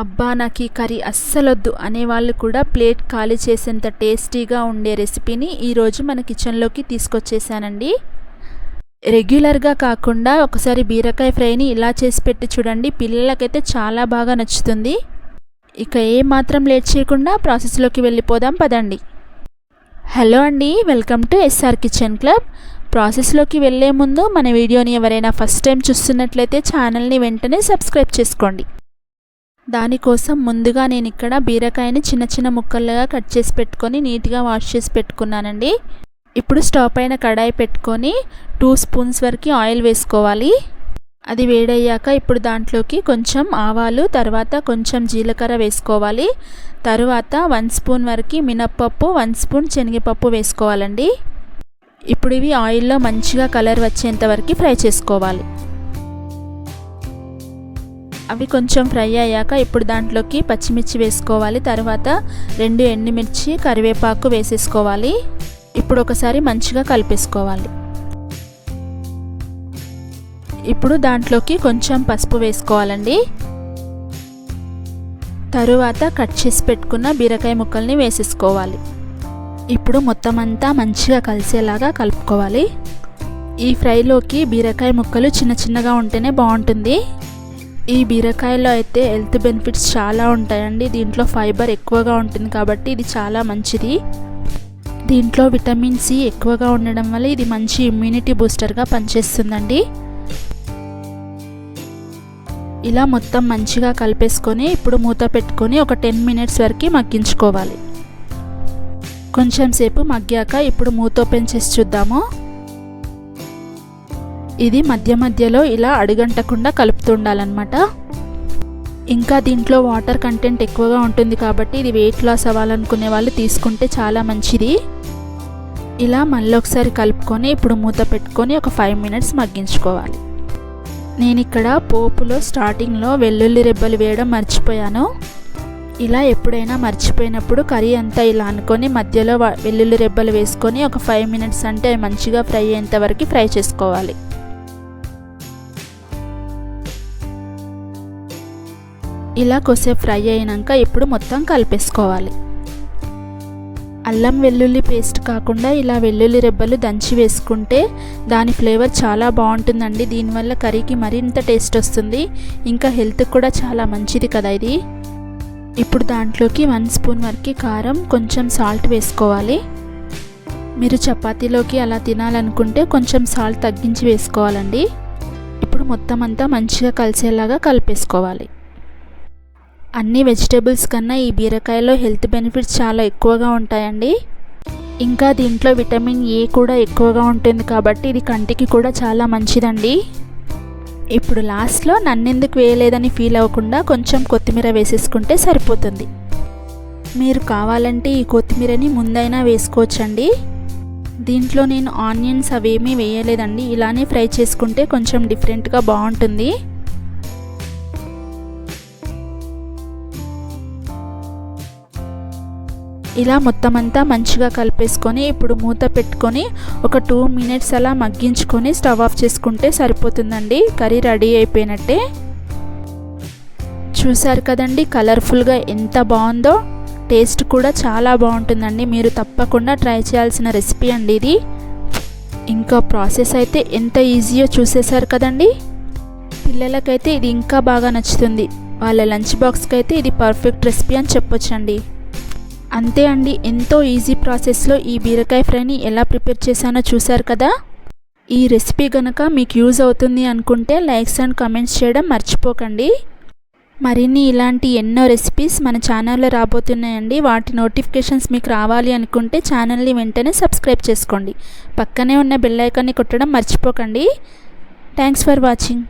అబ్బా నాకు ఈ కర్రీ అస్సలొద్దు అనేవాళ్ళు కూడా ప్లేట్ ఖాళీ చేసేంత టేస్టీగా ఉండే రెసిపీని ఈరోజు మన కిచెన్లోకి తీసుకొచ్చేసానండి రెగ్యులర్గా కాకుండా ఒకసారి బీరకాయ ఫ్రైని ఇలా చేసి పెట్టి చూడండి పిల్లలకైతే చాలా బాగా నచ్చుతుంది. ఇక ఏ మాత్రం లేట్ చేయకుండా ప్రాసెస్లోకి వెళ్ళిపోదాం పదండి. హలో అండి welcome to SR kitchen club. ప్రాసెస్లోకి వెళ్ళే ముందు మన వీడియోని ఎవరైనా ఫస్ట్ టైం చూస్తున్నట్లయితే ఛానల్ని వెంటనే సబ్స్క్రైబ్ చేసుకోండి. దానికోసం ముందుగా నేను ఇక్కడ బీరకాయని చిన్న చిన్న ముక్కలుగా కట్ చేసి పెట్టుకొని నీట్గా వాష్ చేసి పెట్టుకున్నానండి. ఇప్పుడు స్టవ్ పైన కడాయి పెట్టుకొని టూ స్పూన్స్ వరకు ఆయిల్ వేసుకోవాలి. అది వేడయ్యాక ఇప్పుడు దాంట్లోకి కొంచెం ఆవాలు తర్వాత కొంచెం జీలకర్ర వేసుకోవాలి. తరువాత వన్ స్పూన్ వరకు మినప్పప్పు వన్ స్పూన్ శనగపప్పు వేసుకోవాలండి. ఇప్పుడు ఇవి ఆయిల్లో మంచిగా కలర్ వచ్చేంత వరకు ఫ్రై చేసుకోవాలి. అవి కొంచెం ఫ్రై అయ్యాక ఇప్పుడు దాంట్లోకి పచ్చిమిర్చి వేసుకోవాలి. తర్వాత రెండు ఎండుమిర్చి కరివేపాకు వేసేసుకోవాలి. ఇప్పుడు ఒకసారి మంచిగా కలిపేసుకోవాలి. ఇప్పుడు దాంట్లోకి కొంచెం పసుపు వేసుకోవాలండి. తరువాత కట్ చేసి పెట్టుకున్న బీరకాయ ముక్కల్ని వేసేసుకోవాలి. ఇప్పుడు మొత్తం అంతా మంచిగా కలిసేలాగా కలుపుకోవాలి. ఈ ఫ్రైలోకి బీరకాయ ముక్కలు చిన్న చిన్నగా ఉంటేనే బాగుంటుంది. ఈ బీరకాయలో అయితే హెల్త్ బెనిఫిట్స్ చాలా ఉంటాయండి. దీంట్లో ఫైబర్ ఎక్కువగా ఉంటుంది కాబట్టి ఇది చాలా మంచిది. దీంట్లో విటమిన్ సి ఎక్కువగా ఉండడం వల్ల ఇది మంచి ఇమ్యూనిటీ బూస్టర్గా పనిచేస్తుందండి. ఇలా మొత్తం మంచిగా కలిపేసుకొని ఇప్పుడు మూత పెట్టుకొని ఒక టెన్ మినిట్స్ వరకు మగ్గించుకోవాలి. కొంచెం సేపు మగ్గాక ఇప్పుడు మూత ఓపెన్ చేసి చూద్దాము. ఇది మధ్య మధ్యలో ఇలా అడుగంటకుండా కలుపుతుండాలన్నమాట. ఇంకా దీంట్లో వాటర్ కంటెంట్ ఎక్కువగా ఉంటుంది కాబట్టి ఇది వెయిట్ లాస్ అవ్వాలనుకునే వాళ్ళు తీసుకుంటే చాలా మంచిది. ఇలా మళ్ళీ ఒకసారి కలుపుకొని ఇప్పుడు మూత పెట్టుకొని ఒక ఫైవ్ మినిట్స్ మగ్గించుకోవాలి. నేను ఇక్కడ పోపులో స్టార్టింగ్లో వెల్లుల్లి రెబ్బలు వేయడం మర్చిపోయాను. ఇలా ఎప్పుడైనా మర్చిపోయినప్పుడు కర్రీ అంతా ఇలా అనుకొని మధ్యలో వెల్లుల్లి రెబ్బలు వేసుకొని ఒక ఫైవ్ మినిట్స్ అంటే మంచిగా ఫ్రై అయ్యేంత వరకు ఫ్రై చేసుకోవాలి. ఇలా కొసేపు ఫ్రై అయినాక ఇప్పుడు మొత్తం కలిపేసుకోవాలి. అల్లం వెల్లుల్లి పేస్ట్ కాకుండా ఇలా వెల్లుల్లి రెబ్బలు దంచి వేసుకుంటే దాని ఫ్లేవర్ చాలా బాగుంటుందండి. దీనివల్ల కర్రీకి మరింత టేస్ట్ వస్తుంది. ఇంకా హెల్త్కి కూడా చాలా మంచిది కదా ఇది. ఇప్పుడు దాంట్లోకి వన్ స్పూన్ వరకు కారం కొంచెం సాల్ట్ వేసుకోవాలి. మీరు చపాతీలోకి అలా తినాలనుకుంటే కొంచెం సాల్ట్ తగ్గించి వేసుకోవాలండి. ఇప్పుడు మొత్తం అంతా మంచిగా కలిసేలాగా కలిపేసుకోవాలి. అన్ని వెజిటేబుల్స్ కన్నా ఈ బీరకాయలో హెల్త్ బెనిఫిట్స్ చాలా ఎక్కువగా ఉంటాయండి. ఇంకా దీంట్లో విటమిన్ ఏ కూడా ఎక్కువగా ఉంటుంది కాబట్టి ఇది కంటికి కూడా చాలా మంచిదండి. ఇప్పుడు లాస్ట్లో నన్నెందుకు వేయలేదని ఫీల్ అవ్వకుండా కొంచెం కొత్తిమీర వేసేసుకుంటే సరిపోతుంది. మీరు కావాలంటే ఈ కొత్తిమీరని ముందైనా వేసుకోవచ్చండి. దీంట్లో నేను ఆనియన్స్ అవేమీ వేయలేదండి. ఇలానే ఫ్రై చేసుకుంటే కొంచెం డిఫరెంట్గా బాగుంటుంది. ఇలా మొత్తం అంతా మంచిగా కలిపేసుకొని ఇప్పుడు మూత పెట్టుకొని ఒక టూ మినిట్స్ అలా మగ్గించుకొని స్టవ్ ఆఫ్ చేసుకుంటే సరిపోతుందండి. కర్రీ రెడీ అయిపోయినట్టే. చూసారు కదండి కలర్ఫుల్గా ఎంత బాగుందో. టేస్ట్ కూడా చాలా బాగుంటుందండి. మీరు తప్పకుండా ట్రై చేయాల్సిన రెసిపీ అండి ఇది. ఇంకా ప్రాసెస్ అయితే ఎంత ఈజీయో చూసేశారు కదండి. పిల్లలకైతే ఇది ఇంకా బాగా నచ్చుతుంది. వాళ్ళ లంచ్ బాక్స్కి అయితే ఇది పర్ఫెక్ట్ రెసిపీ అని చెప్పొచ్చండి. అంతే అండి. ఎంతో ఈజీ ప్రాసెస్లో ఈ బీరకాయ ఫ్రైని ఎలా ప్రిపేర్ చేశానో చూశారు కదా? ఈ రెసిపీ కనుక మీకు యూజ్ అవుతుంది అనుకుంటే లైక్స్ అండ్ కమెంట్స్ చేయడం మర్చిపోకండి. మరిన్ని ఇలాంటి ఎన్నో రెసిపీస్ మన ఛానల్లో రాబోతున్నాయండి. వాటి నోటిఫికేషన్స్ మీకు రావాలి అనుకుంటే ఛానల్ని వెంటనే సబ్స్క్రైబ్ చేసుకోండి. పక్కనే ఉన్న బెల్ ఐకాన్ని కొట్టడం మర్చిపోకండి. Thanks for watching.